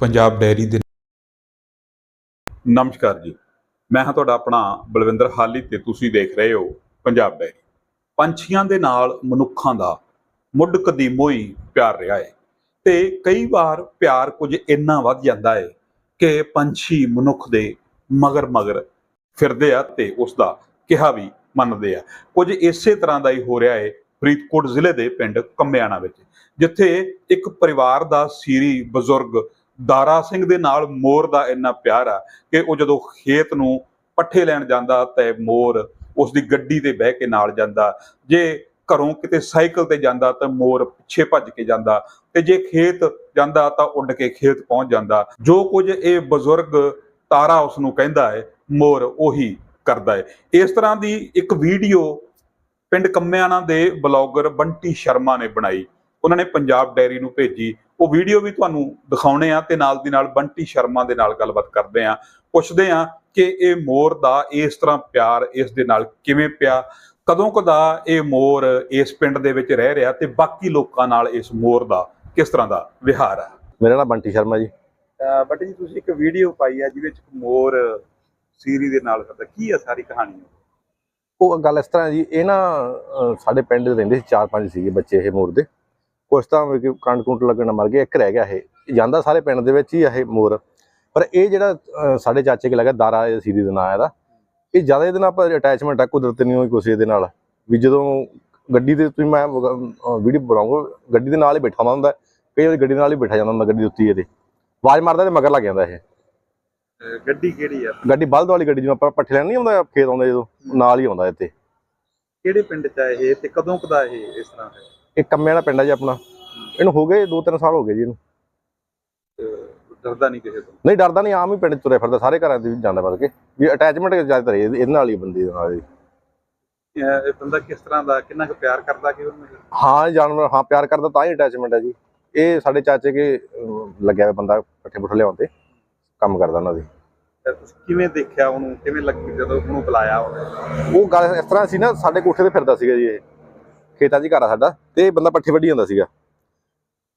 Punjab dairy ਦੇ ਨਮਸਕਾਰ ਜੀ। ਮੈਂ ਹਾਂ ਤੁਹਾਡਾ ਆਪਣਾ ਬਲਵਿੰਦਰ ਹਾਲੀ ਤੇ ਤੁਸੀਂ ਦੇਖ ਰਹੇ ਹੋ ਪੰਜਾਬ ਡੈਰੀ। ਪੰਛੀਆਂ ਦੇ ਨਾਲ ਮਨੁੱਖਾਂ ਦਾ ਮੁੱਢ ਕਦੀਮੋ ਹੀ ਪਿਆਰ ਰਿਹਾ ਹੈ ਤੇ ਕਈ ਵਾਰ ਪਿਆਰ ਕੁਝ ਇੰਨਾ ਵੱਧ ਜਾਂਦਾ ਹੈ ਕਿ ਪੰਛੀ ਮਨੁੱਖ ਦੇ ਮਗਰ ਮਗਰ ਫਿਰਦੇ ਆ ਤੇ ਉਸ ਦਾ ਕਿਹਾ ਵੀ ਮੰਨਦੇ ਆ। ਕੁਝ ਇਸੇ ਤਰ੍ਹਾਂ ਦਾ ਹੀ ਹੋ ਰਿਹਾ ਹੈ ਫਰੀਦਕੋਟ ਜ਼ਿਲ੍ਹੇ ਦੇ ਪਿੰਡ ਕੰਮਿਆਣਾ ਵਿੱਚ, ਜਿੱਥੇ ਇੱਕ ਪਰਿਵਾਰ ਦਾ ਸੀਰੀ ਬਜ਼ੁਰਗ ਦਾਰਾ ਸਿੰਘ ਦੇ ਨਾਲ ਮੋਰ ਦਾ ਇੰਨਾ ਪਿਆਰ ਆ ਕਿ ਉਹ ਜਦੋਂ ਖੇਤ ਨੂੰ ਪੱਠੇ ਲੈਣ ਜਾਂਦਾ ਤੇ ਮੋਰ ਉਸ ਦੀ ਗੱਡੀ ਤੇ ਬਹਿ ਕੇ ਨਾਲ ਜਾਂਦਾ, ਜੇ ਘਰੋਂ ਕਿਤੇ ਸਾਈਕਲ ਤੇ ਜਾਂਦਾ ਤਾਂ ਮੋਰ ਪਿੱਛੇ ਭੱਜ ਕੇ ਜਾਂਦਾ ਤੇ ਜੇ ਖੇਤ ਜਾਂਦਾ ਤਾਂ ਉੱਡ ਕੇ ਖੇਤ ਪਹੁੰਚ ਜਾਂਦਾ। ਜੋ ਕੁਝ ਇਹ ਬਜ਼ੁਰਗ ਤਾਰਾ ਉਸ ਨੂੰ ਕਹਿੰਦਾ ਹੈ, ਮੋਰ ਉਹੀ ਕਰਦਾ ਹੈ। ਇਸ ਤਰ੍ਹਾਂ ਦੀ ਇੱਕ ਵੀਡੀਓ ਪਿੰਡ ਕੰਮਿਆਣਾ ਦੇ ਬਲੌਗਰ ਬੰਟੀ ਸ਼ਰਮਾ ਨੇ ਬਣਾਈ। ਉਹਨਾਂ ਨੇ ਪੰਜਾਬ ਡੈਰੀ ਨੂੰ ਭੇਜੀ। ਉਹ ਵੀਡੀਓ ਵੀ ਤੁਹਾਨੂੰ ਦਿਖਾਉਣੇ ਆ ਤੇ ਨਾਲ ਦੀ ਨਾਲ ਬੰਟੀ ਸ਼ਰਮਾ ਦੇ ਨਾਲ ਗੱਲਬਾਤ ਕਰਦੇ ਆ। ਪੁੱਛਦੇ ਆ ਕਿ ਇਹ ਮੋਰ ਦਾ ਇਸ ਤਰ੍ਹਾਂ ਪਿਆਰ ਇਸ ਦੇ ਨਾਲ ਕਿਵੇਂ ਪਿਆ? ਕਦੋਂ ਕਦਾ ਇਹ ਮੋਰ ਇਸ ਪਿੰਡ ਦੇ ਵਿੱਚ ਰਹਿ ਰਿਹਾ ਤੇ ਬਾਕੀ ਲੋਕਾਂ ਨਾਲ ਇਸ ਮੋਰ ਦਾ ਕਿਸ ਤਰ੍ਹਾਂ ਦਾ ਵਿਹਾਰ ਹੈ ਮੇਰਾ ਨਾਮ ਬੰਟੀ ਸ਼ਰਮਾ ਜੀ। ਬਟ ਜੀ ਤੁਸੀਂ ਇੱਕ ਵੀਡੀਓ ਪਾਈ ਆ ਜਿਹਦੇ ਵਿੱਚ ਮੋਰ ਸੀਰੀ ਦੇ ਨਾਲ ਕਰਦਾ। ਕੀ ਆ ਸਾਰੀ ਕਹਾਣੀ? ਉਹ ਗੱਲ ਇਸ ਤਰ੍ਹਾਂ ਜੀ, ਇਹ ਨਾ ਸਾਡੇ ਪਿੰਡ ਦੇ ਰਹਿੰਦੇ ਸੀ, ਚਾਰ ਪੰਜ ਸੀਗੇ ਬੱਚੇ ਇਹ ਮੋਰ ਦੇ। ਕੁਛ ਤਾਂ ਮਤਲਬ ਕੰਡ ਕੁੰਟ ਲੱਗਣ ਮਰ ਗਏ, ਇੱਕ ਰਹਿ ਗਿਆ ਇਹ। ਜਾਂਦਾ ਸਾਰੇ ਪਿੰਡ ਦੇ ਵਿੱਚ ਹੀ ਇਹ ਮੋਰ। ਪਰ ਇਹ ਜਿਹੜਾ ਸਾਡੇ ਚਾਚੇ ਕੇ ਲੱਗਾ ਦਾਰਾ ਸੀਰੀ ਦਾ ਨਾਂ ਇਹਦਾ, ਇਹ ਜ਼ਿਆਦਾ ਇਹਦੇ ਨਾਲ ਪਰ ਅਟੈਚਮੈਂਟ ਆ, ਕੁਦਰਤ ਨਹੀਂ ਹੋਈ ਕੁਛ ਦੇ ਨਾਲ। ਵੀ ਜਦੋਂ ਗੱਡੀ ਦੇ ਤੁਸੀਂ ਮੈਂ ਵੀਡੀਓ ਬਣਾਉਂਗਾ, ਗੱਡੀ ਦੇ ਨਾਲ ਹੀ ਬੈਠਾ ਹੁੰਦਾ, ਕਈ ਵਾਰੀ ਗੱਡੀ ਨਾਲ ਹੀ ਬੈਠਾ ਜਾਂਦਾ ਹੁੰਦਾ, ਗੱਡੀ ਦੇ ਉੱਤੇ ਹੀ ਇਹਦੇ। ਆਵਾਜ਼ ਮਾਰਦਾ ਤੇ ਮਗਰ ਲੱਗ ਜਾਂਦਾ ਇਹ। ਗੱਡੀ ਕਿਹੜੀ ਆ? ਗੱਡੀ ਬਲਦ ਵਾਲੀ ਗੱਡੀ ਜਿਵੇਂ ਆਪਾਂ ਪੱਠੇ ਲੈਣ ਨਹੀਂ ਆਉਂਦਾ ਖੇਤ ਆਉਂਦਾ ਜਦੋਂ ਨਾਲ ਹੀ ਆਉਂਦਾ ਇੱਥੇ। ਕਿਹੜੇ ਪਿੰਡ ਚ ਆ ਇਹ ਤੇ ਕਦੋਂ ਕਦਾ ਇਹ ਇਸ ਤਰ੍ਹਾਂ ਹੈ? ਇਹ ਕੰਮੇ ਵਾਲਾ ਪਿੰਡ ਆ ਜੀ ਆਪਣਾ। ਇਹਨੂੰ ਹੋ ਗਏ 2-3 ਸਾਲ ਹੋ ਗਏ ਜੀ ਇਹਨੂੰ। ਡਰਦਾ ਨਹੀਂ ਕਿਸੇ ਤੋਂ? ਨਹੀਂ ਡਰਦਾ ਨਹੀਂ ਆਮ ਹੀ ਪਿੰਡ 'ਚ ਤੁਰਿਆ ਫਿਰਦਾ ਸਾਰੇ ਘਰਾਂ ਦੇ ਵਿੱਚ ਜਾਂਦਾ ਬਲ ਕੇ। ਵੀ ਅਟੈਚਮੈਂਟ ਜ਼ਿਆਦਾਤਰ ਇਹਦੇ ਇਹਦੇ ਨਾਲ ਹੀ ਬੰਦੀ ਦੇ ਨਾਲ ਹੀ ਇਹ ਬੰਦਾ ਕਿਸ ਤਰ੍ਹਾਂ ਦਾ ਕਿੰਨਾ ਕੁ ਪਿਆਰ ਕਰਦਾ ਕਿ ਉਹਨੂੰ? ਹਾਂ ਜਾਨਵਰ ਹਾਂ ਪਿਆਰ ਕਰਦਾ ਤਾਂ ਹੀ ਅਟੈਚਮੈਂਟ ਹੈ ਜੀ। ਇਹ ਸਾਡੇ ਚਾਚੇ ਕੇ ਲੱਗਿਆ ਹੋਇਆ ਬੰਦਾ ਪੱਠੇ ਪੁੱਠੇ ਲਿਆਉਣ ਤੇ। ਕੰਮ ਕਰਦਾ ਉਹਨਾਂ ਦੀ। ਤੇ ਤੁਸੀਂ ਕਿਵੇਂ ਦੇਖਿਆ ਉਹਨੂੰ? ਕਿਵੇਂ ਲੱਗੀ ਜਦੋਂ ਉਹਨੂੰ ਬੁਲਾਇਆ ਉਹਨੇ? ਉਹ ਗੱਲ ਇਸ ਤਰ੍ਹਾਂ ਸੀ ਨਾ ਸਾਡੇ ਕੋਠੇ ਤੇ ਫਿਰਦਾ ਸੀਗਾ ਜੀ ਇਹ। ਖੇਤਾਂ 'ਚ ਹੀ ਘਰ ਆ ਸਾਡਾ ਤੇ ਇਹ ਬੰਦਾ ਪੱਠੇ ਵੱਢੀ ਜਾਂਦਾ ਸੀਗਾ।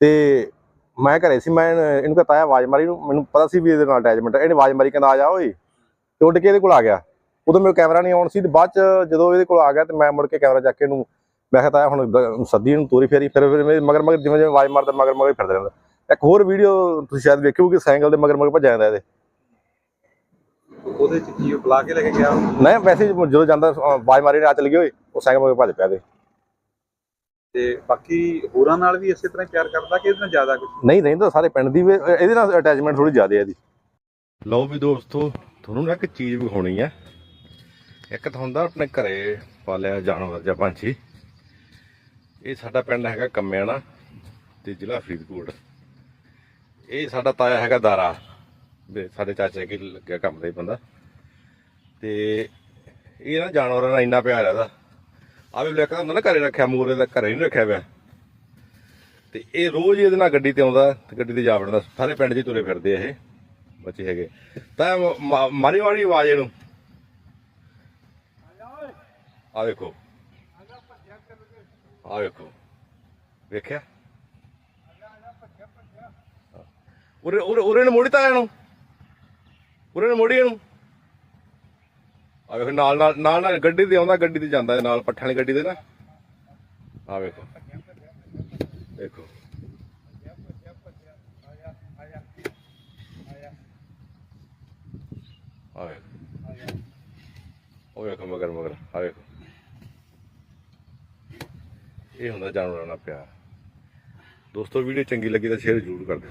ਤੇ ਮੈਂ ਘਰੇ ਸੀ ਮੈਂ ਇਹਨੂੰ- ਕਹਤਾ ਆਵਾਜ਼ ਮਾਰੀ ਨੂੰ ਮੈਨੂੰ ਪਤਾ ਸੀ ਵੀ ਇਹਦੇ ਨਾਲ ਅਟੈਚਮੈਂਟ ਇਹਨੇ ਆਵਾਜ਼ ਮਾਰੀ ਕਹਿੰਦਾ ਆ ਜਾ ਓਏ। ਤੇ ਉੱਡ ਕੇ ਇਹਦੇ ਕੋਲ ਆ ਗਿਆ। ਉਦੋਂ ਮੇਰੇ ਕੈਮਰਾ ਨਹੀਂ ਆਉਣ ਸੀ ਤੇ ਬਾਅਦ ਚ ਜਦੋਂ ਇਹਦੇ ਕੋਲ ਆ ਗਿਆ ਤੇ ਮੈਂ ਮੁੜ ਕੇ ਕੈਮਰਾ ਚੱਕ ਕੇ ਇਹਨੂੰ ਮੈਂ ਕਿਹਾ ਤਾਇਆ ਹੁਣ ਸੱਦੀ ਇਹਨੂੰ ਤੋਰੀ ਫੇਰੀ। ਫਿਰ ਫਿਰ ਮਗਰ ਮਗਰ ਜਿਵੇਂ ਜਿਵੇਂ ਆਵਾਜ਼ ਮਾਰਦਾ ਮਗਰ ਮਗਰ ਫਿਰਦਾ ਰਹਿੰਦਾ। ਇੱਕ ਹੋਰ ਵੀਡੀਓ ਤੁਸੀਂ ਸ਼ਾਇਦ ਵੇਖਿਓ ਕਿ ਸਾਈਕਲ ਦੇ ਮਗਰ ਮਗਰ ਭੱਜ ਜਾਂਦਾ ਇਹਦੇ। ਉਹਦੇ ਚ ਕੀ ਉਹ ਬੁਲਾ ਕੇ ਲੈ ਕੇ ਗਿਆ? ਨਹੀਂ ਵੈਸੇ ਹੀ ਜਦੋਂ ਜਾਂਦਾ ਆਵਾਜ਼ ਮਾਰੀ ਨੇ ਆ ਚਲ ਗਏ ਓਏ ਉਹ ਸਾਈਕਲ ਮਗਰ ਭੱਜ ਪਿਆ ਤੇ ਤੇ ਬਾਕੀ ਹੋਰਾਂ ਨਾਲ ਵੀ ਇਸੇ ਤਰ੍ਹਾਂ ਪਿਆਰ ਕਰਦਾ ਕਿ ਇਹਦੇ ਨਾਲ ਜ਼ਿਆਦਾ ਕੁਝ ਨਹੀਂ ਰਹਿੰਦਾ ਸਾਰੇ ਪਿੰਡ ਦੀ ਵੀ ਇਹਦੇ ਨਾਲ ਅਟੈਚਮੈਂਟ ਥੋੜੀ ਜ਼ਿਆਦਾ ਹੈ ਇਹਦੀ। ਲਓ ਵੀ ਦੋਸਤੋ ਤੁਹਾਨੂੰ ਨਾ ਇੱਕ ਚੀਜ਼ ਵਿਖਾਉਣੀ ਹੈ। ਇੱਕ ਤਾਂ ਹੁੰਦਾ ਆਪਣੇ ਘਰੇ ਪਾਲਿਆ ਜਾਨਵਰ ਜਾਂ ਪੰਛੀ। ਇਹ ਸਾਡਾ ਪਿੰਡ ਹੈਗਾ ਕੰਮਿਆਣਾ ਤੇ ਜ਼ਿਲ੍ਹਾ ਫਰੀਦਕੋਟ। ਇਹ ਸਾਡਾ ਤਾਇਆ ਹੈਗਾ ਦਾਰਾ ਦੇ ਸਾਡੇ ਚਾਚੇ ਕੀ ਲੱਗਿਆ ਕੰਮ ਦਾ ਬੰਦਾ। ਤੇ ਇਹ ਨਾ ਜਾਨਵਰਾਂ ਨਾਲ ਇੰਨਾ ਪਿਆਰ ਹੈ ਇਹਦਾ। ਆ ਵੀ ਲੱਗਾ ਹੁੰਦਾ ਨਾ ਘਰੇ ਰੱਖਿਆ ਮੂਰੇ ਦਾ ਘਰੇ ਨਹੀਂ ਰੱਖਿਆ ਪਿਆ। ਤੇ ਇਹ ਰੋਜ਼ ਇਹਦੇ ਨਾਲ ਗੱਡੀ ਤੇ ਆਉਂਦਾ, ਤੇ ਗੱਡੀ ਤੇ ਜਾ ਵੜਦਾ। ਸਾਰੇ ਪਿੰਡ 'ਚ ਤੁਰੇ ਫਿਰਦੇ ਇਹ ਬੱਚੇ ਹੈਗੇ। ਤਾਂ ਮਾ- ਮਾਰੀ ਵਾਲੀ ਆਵਾਜ਼ ਇਹਨੂੰ। ਆ ਵੇਖੋ। ਆ ਵੇਖੋ। ਵੇਖਿਆ? ਉਰੇ ਉਰੇ ਉਰੇ ਨੇ ਤਾਂ ਇਹਨੂੰ ਉਰੇ ਨੇ ਮੋੜੀ ਇਹਨੂੰ ਆ ਵੇਖੋ, ਨਾਲ ਨਾਲ ਨਾਲ ਨਾਲ ਗੱਡੀ ਤੇ ਆਉਂਦਾ, ਗੱਡੀ ਤੇ ਜਾਂਦਾ ਨਾਲ, ਪੱਠਿਆਂ ਵਾਲੀ ਗੱਡੀ ਤੇ ਨਾ। ਆ ਵੇਖੋ। ਦੇਖੋ। ਆ ਵੇਖੋ। ਉਹ ਵੇਖੋ ਮਗਰ ਮਗਰ। ਆ ਵੇਖੋ। ਇਹ ਹੁੰਦਾ ਜਾਨਵਰਾਂ ਨਾਲ ਪਿਆਰ। ਦੋਸਤੋ, ਵੀਡੀਓ ਚੰਗੀ ਲੱਗੀ ਤਾਂ ਸ਼ੇਅਰ ਜ਼ਰੂਰ ਕਰ ਦਿਓ।